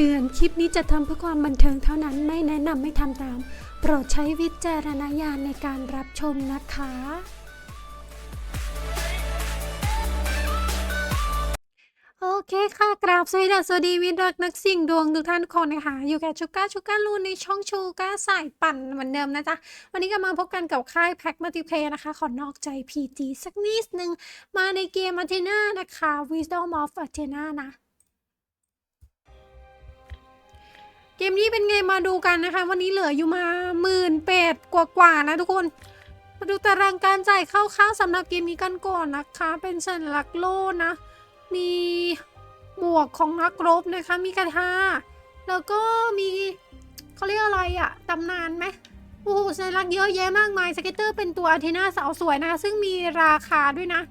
เตือน คลิปนี้จะทำเพื่อความบันเทิงเท่านั้น ไม่แนะนำไม่ทำตาม โปรดใช้วิจารณญาณในการรับชมนะคะ โอเคค่ะ กราบสวัสดีสวัสดีวิทย์รักนักสิ่งดวงทุกท่านทุกคนนะคะ อยู่กับชูก้าชูก้าลูนในช่องชูก้าสายปั่นเหมือนเดิมนะจ๊ะ วันนี้ก็มาพบกันกับค่ายแพ็กมัลติเพลย์นะคะ ขอนอกใจ PG สักนิดนึง มาในเกม Athena นะคะ Wisdom of Athena นะ เกมนี้เป็นไงมาดูกันนะคะ วันนี้เหลืออยู่มาหมื่นแปดกว่าๆนะทุกคน มาดูตารางการจ่ายคร่าวๆสำหรับเกมนี้กันก่อนนะคะ เป็นสัญลักษณ์โล่นะ มีหมวกของนักรบนะคะ มีกระทาแล้วก็มีเขาเรียกอะไรอะตำนานไหมโอ้โหสัญลักษณ์เยอะแยะมากมายสเก็ตเตอร์เป็นตัวอาเทนาสาวสวยนะคะซึ่งมีราคาด้วยนะ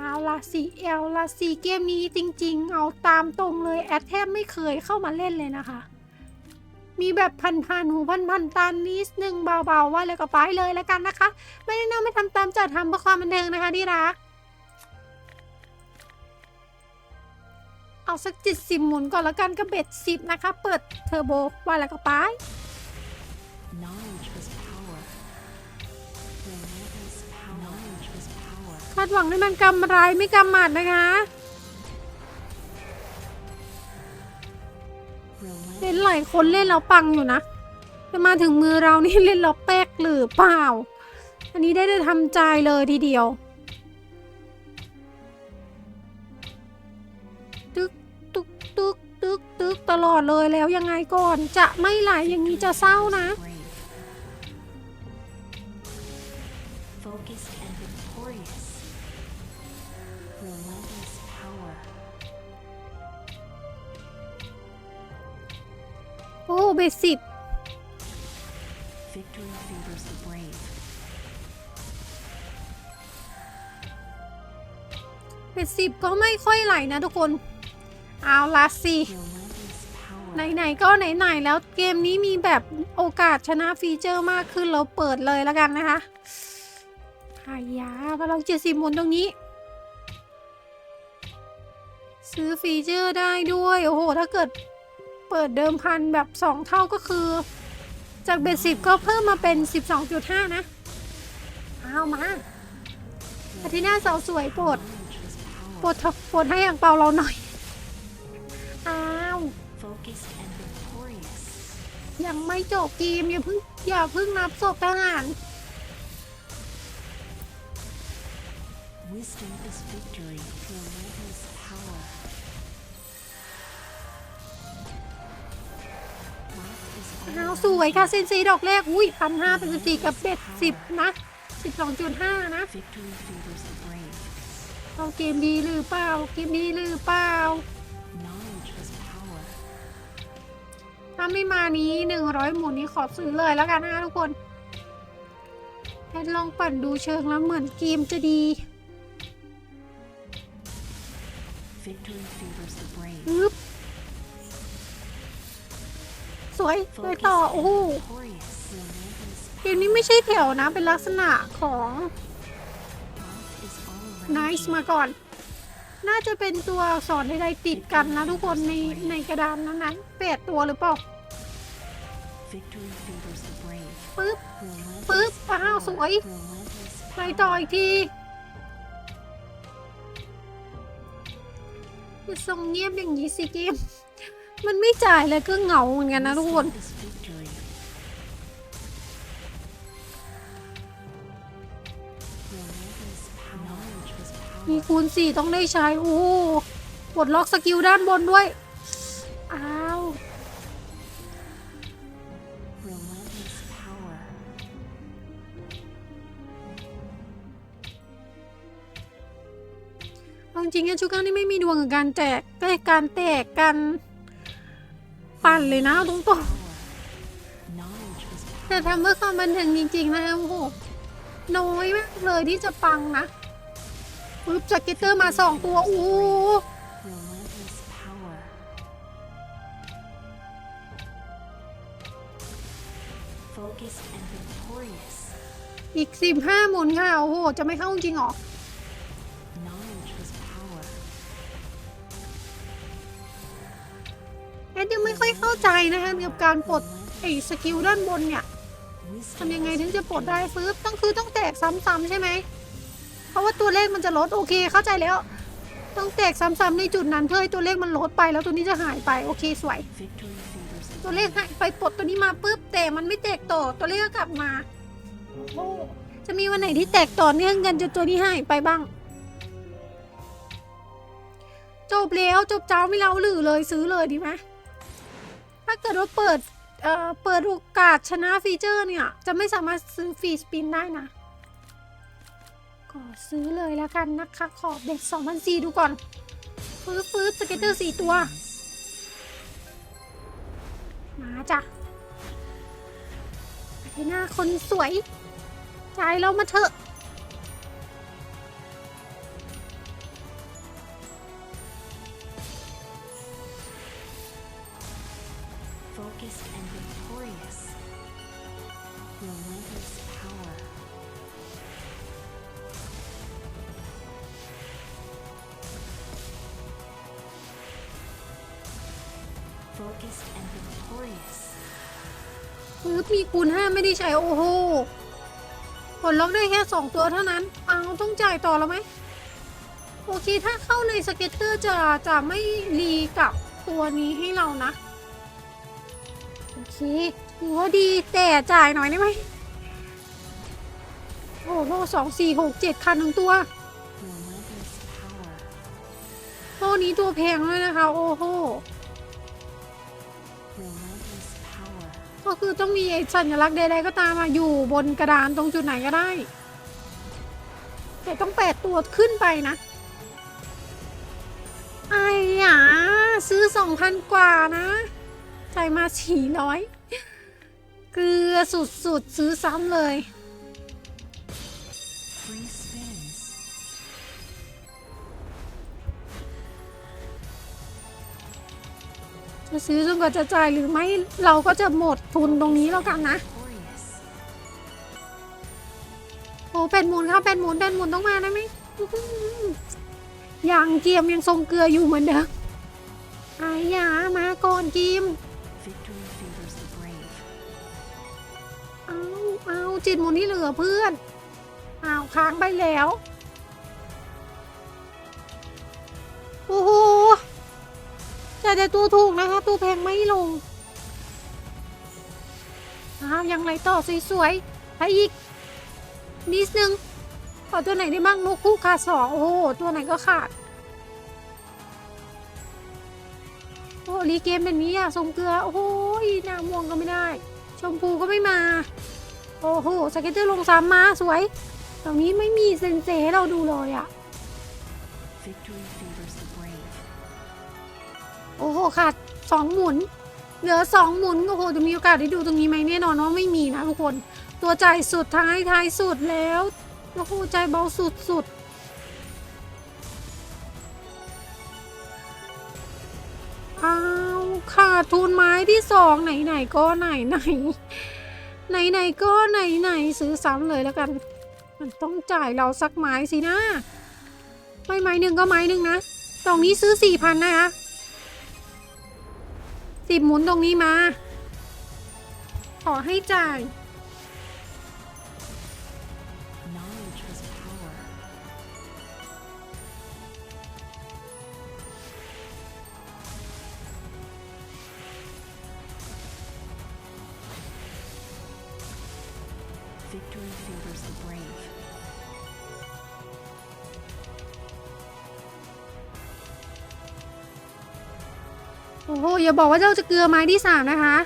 เอาละสีเอลละสีเกมนี้จริง ๆ เอาตามตรงเลยแอดแทบไม่เคยเข้ามาเล่นเลยนะคะ มีแบบพันๆหูพันๆตานิดนึงเบาๆว่าเลยก็ไปเลยแล้วกันนะคะ ไม่แนะนำไม่ทำตามจัดทำเพื่อความบันเทิงนะคะที่รักเอาสักจิตสิบหมุนก่อนแล้วกันก็เบ็ดสิบนะคะ เปิดเทอร์โบว่าแล้วก็ไปาดหวังให้มันกำไรไม่กำหมัดนะคะ เล่น Relentless. หลายคนเล่นแล้วปังอยู่นะแต่มาถึงมือเรานี่เล่นแล้วแป๊กหรือเปล่า อันนี้ได้ได้ทำใจเลยทีเดียวตึกตึกตึกตึกตึกตลอดเลยแล้วยังไงก่อนจะไม่ไหลอย่างนี้จะเศร้านะ Brave. โอ้เบสิบเบสิบก็ไม่ค่อยไหลนะทุกคน เอาละสิไหนๆก็ไหนๆแล้วเกมนี้มีแบบโอกาสชนะฟีเจอร์มากขึ้นเราเปิดเลยแล้วกันนะคะหายามาลองเจ็ดสิบหมุนตรงนี้ ซื้อฟีเจอร์ได้ด้วย โอ้โห ถ้าเกิด เปิดเดิมพันแบบสองเท่าก็คือ จากเบสสิบก็เพิ่มมาเป็น 12.5 นะเอามาอาทิตย์หน้าสาวสวยโปรดโปรดโปรดให้อ่างเปาเราหน่อย อ้าวยังไม่จบเกมอย่าเพิ่งอย่าเพิ่งนับศพทหาร Wisdom is victory. Relentless อ้าว all สวยค่ะเซนซีดอกแรก อุ้ยพันห้าเป็นสิบสี่กับเบ็ดสิบนะสิบสองจุดห้านะ Victory favors the brave. เอาเกมดีหรือเปล่า เกมดีหรือเปล่า Knowledge is power. ถ้าไม่มานี้หนึ่งร้อยหมุนนี้ขอซื้อเลยแล้วกันนะทุกคนแพทลองปั่นดูเชิงแล้วเหมือนเกมจะดี Victory favors the brave. ปึ๊บ สวยสวยต่อโอ้โห victorious. Relentless เกมนี้ไม่ใช่แถวนะ เป็นลักษณะของ life is all around ไน you. ซ์มาก่อน น่าจะเป็นตัวอักษรใดๆติดกันนะทุกคนในในกระดานนั้นๆแปดตัวหรือเปล่า Victory favors the brave. ปึ๊บ Relentless ปึ๊บอ้าวสวย Relentless ไปต่ออีกทีอย่าทรงเงียบอย่างนี้สิเกม มันไม่จ่ายเลยก็เหงาเหมือนกันนะทุกคนมีคูณสี่ต้องได้ใช้ โอ้ปลดล็อกสกิลด้านบนด้วย อ้าว เอาจริงๆอะชูก้านี่ไม่มีดวงกับการแจกก็การแตกกัน ปั่นเลยนะตรงๆแต่ทำเพื่อความบันเทิงจริงๆนะคะโอ้โหน้อยมากเลยที่จะปังนะปึ๊บจากเกตเตอร์มาสองตัวโอ้อีกสิบห้าหมุนค่ะ โอ้โห จะไม่เข้าจริงหรอ ดยังไม่ค่อยเข้าใจนะคะกับการปลดไอ้สกิลด้านบนเนี่ยทำยังไงถึงจะปลดได้ฟื้นต้องคือต้องแตกซ้ำๆใช่ไหม เพราะว่าตัวเลขมันจะลดโอเคเข้าใจแล้ว ต้องแตกซ้ำๆในจุดนั้นเพื่อให้ตัวเลขมันลดไปแล้วตัวนี้จะหายไปโอเคสวย ตัวเลขหายไปปลดตัวนี้มาปุ๊บแต่มันไม่แตกต่อตัวเลขก็กลับมาโอ้จะมีวันไหนที่แตกต่อเนื่องกันจนตัวนี้หายไปบ้าง จบแล้วจบเจ้าไม่เล่าหรือเลยซื้อเลยดีไหม ถ้าเกิดว่าเปิดเอ่อเปิดโอกาสชนะฟีเจอร์เนี่ย จะไม่สามารถซื้อฟรีสปินได้นะ ก็ซื้อเลยแล้วกันนะคะ ขอเด็ก2,004 ดูก่อน ฟื้นฟื้นสเก็ตเตอร์สี่ตัว มาจ้ะอารีนาคนสวย ใจเรามาเถอะ Focused and victorious. ฟื้นมีคูณห้าไม่ได้ใช้โอ้โหผลล็อกได้แค่สองตัวเท่านั้นเอาต้องจ่ายต่อแล้วไหมโอเคถ้าเข้าในสเก็ตเตอร์จะจะไม่รีกับตัวนี้ให้เรานะ โอเคถือว่าดีแต่จ่ายหน่อยได้ไหมโอ้โหสองสี่หกเจ็ดคันหนึ่งตัว Relentless power. โอ้นี้ตัวแพงเลยนะคะ โอ้โห Relentless power. ก็คือต้องมีไอ้สัญลักษณ์ใดๆก็ตามมาอยู่บนกระดานตรงจุดไหนก็ได้ แต่ต้องแปดตัวขึ้นไปนะไอ้หยาซื้อสองพันกว่านะจ่ายมาสี่ร้อยเกลือสุดๆ ซื้อซ้ำเลย จะซื้อจนกว่าจะจ่ายหรือไม่เราก็จะหมดทุนตรงนี้แล้วกันนะโอ้เป็นหมุนครับเป็นหมุนเป็นหมุนต้องมาได้ไหมยังเกียมยังทรงเกลืออยู่เหมือนเดิมอายามาก่อนกิมเอาเอาจิตหมุนที่เหลือเพื่อนเอาค้างไปแล้วโอ้โห แต่แต่ตัวถูกนะคะตัวแพงไม่ลงอ้าวยังไรต่อสวยๆไปอีกนิดนึงขอตัวไหนได้บ้างนกคู่ขาดสองโอ้โหตัวไหนก็ขาดโอ้รีเกมเป็นนี้อะทรงเกลือ โอ้โหน้าม่วงก็ไม่ได้ ชมพูก็ไม่มา โอ้โหสเก็ตเตอร์ลงซ้ำมาสวยตรงนี้ไม่มีเซนเซให้เราดูเลยอะ โอ้โหขาดสองหมุน เหลือสองหมุนโอ้โหจะมีโอกาสได้ดูตรงนี้ไหมแน่นอนว่าไม่มีนะทุกคน ตัวใจสุดท้ายท้ายสุดแล้วโอ้โหใจเบาสุดสุดเอาขาดทุนไม้ที่สองไหนไหนๆก็ไหนไหนไหนไหนๆก็ไหนไหนๆซื้อซ้ำเลยแล้วกัน มันต้องจ่ายเราสักไม้สินะไม่ไม้หนึ่งก็ไม้หนึ่งนะตรงนี้ซื้อสี่พันนะคะ สิบหมุนตรงนี้มา ขอให้จ่าย Victory favors the brave. โอ้โหอย่าบอกว่าเจ้าจะเกลือไม้ที่สามนะคะ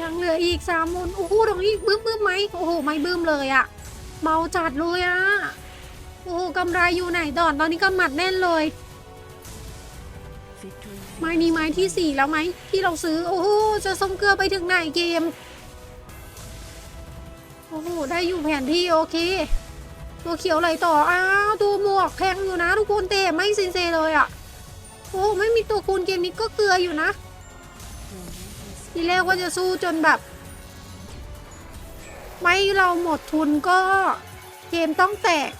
ยังเหลืออีกสามมุนโอ้โหตรงนี้บึ้มบึ้มไหมโอ้โห ไม่บึ้มเลยอะเบาจัดเลยอะโอ้โหกำไรอยู่ไหนตอนตอนนี้กำหมัดแน่นเลยไม้นี้ไม้ที่สี่แล้วไหมที่เราซื้อ โอ้โหจะส่งเกลือไปถึงไหนเกม โอ้โห ได้อยู่แผนที่โอเค ตัวเขียวไหลต่อ อ้าว ตัวหมวกแพงอยู่นะ ทุกคนเตะไม่ซินเซเลยอะ่ะ โอ้ไม่มีตัวคูณเกมนี้ก็เกลืออยู่นะ ทีแรกว่าจะสู้จนแบบ ไม่เราหมดทุนก็เกมต้องแตก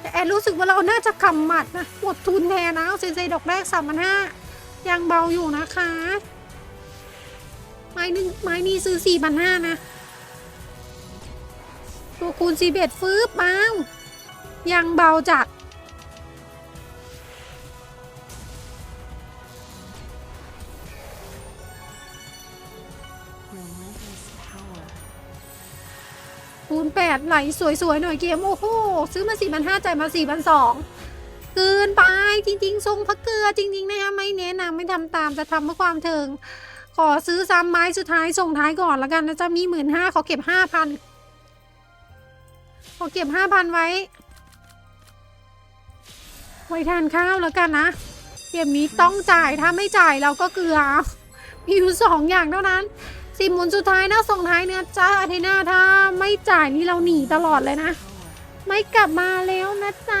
แต่แอนรู้สึกว่าเราน่าจะกำหมัดนะ หมดทุนแทนนะเอาเซนเซดอกแรกสามพันห้ายังเบาอยู่นะคะ ไม้นึ่งไม้นี้ซื้อสี่พันห้านะ ตัวคูณสีเบ็ดฟืบบ้ายังเบาจัดคูณแปดไหลสวยๆ หน่อยเกม โอ้โห ซื้อมาสี่พันห้าจ่ายมาสี่พันสองเกินไปจริง ๆ ทรงพระเกลือจริง ๆ นะคะไม่แนะนำไม่ทำตามจะทำเพื่อความเทิง ขอซื้อซ้ำไม้สุดท้ายส่งท้ายก่อนล้วกันนะจะมีหมื่นห้าขอเก็บห้าพัน ขอเก็บห้าพันไว้ ไว้ทานข้าวแล้วกันนะ เกมนี้ต้องจ่ายถ้าไม่จ่ายเราก็เกลือมีอยู่สองอย่างเท่านั้นสิบหมุนสุดท้ายนะส่งท้ายเนี่ยจ้าอาเทนาถ้าไม่จ่ายนี่เราหนีตลอดเลยนะ ไม่กลับมาแล้วนะจ๊ะ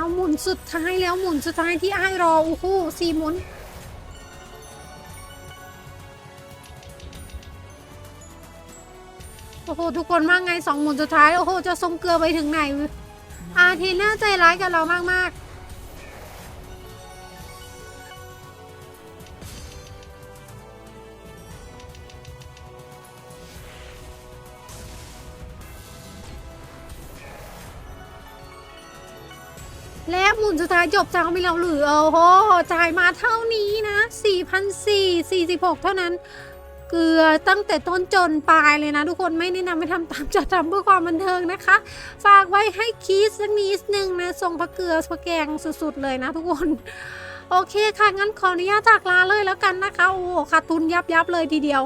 เอาหมุนสุดท้ายแล้วหมุนสุดท้ายที่ไอ้ายรอโอ้โหสี่หมุนโอ้โหทุกคนว่าไงสองหมุนสุดท้าย โอ้โหจะสมเกลือไปถึงไหนอาเทน่าใจร้ายกับเรามากๆ และหมุนสุดท้ายจบจากไม่เราหรือโอ้โหจ่ายมาเท่านี้นะ 4,446 เท่านั้น เกลือตั้งแต่ต้นจนปลายเลยนะทุกคนไม่แนะนำให้ทำตามจะทำเพื่อความบันเทิงนะคะ ฝากไว้ให้คิดสักนิดนึงนะทรงพระเกลือพระแกงสุดๆเลยนะทุกคนโอเคค่ะ งั้นขออนุญาตจากลาเลยแล้วกันนะคะ โอ้โหขาดทุนยับยับเลยทีเดียว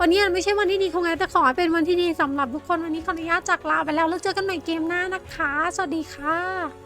วันนี้ไม่ใช่วันที่ดีของไงแต่ขอเป็นวันที่ดีสำหรับทุกคนวันนี้ขออนุญาตจากลาไปแล้วแล้วเจอกันใหม่เกมหน้านะคะ สวัสดีค่ะ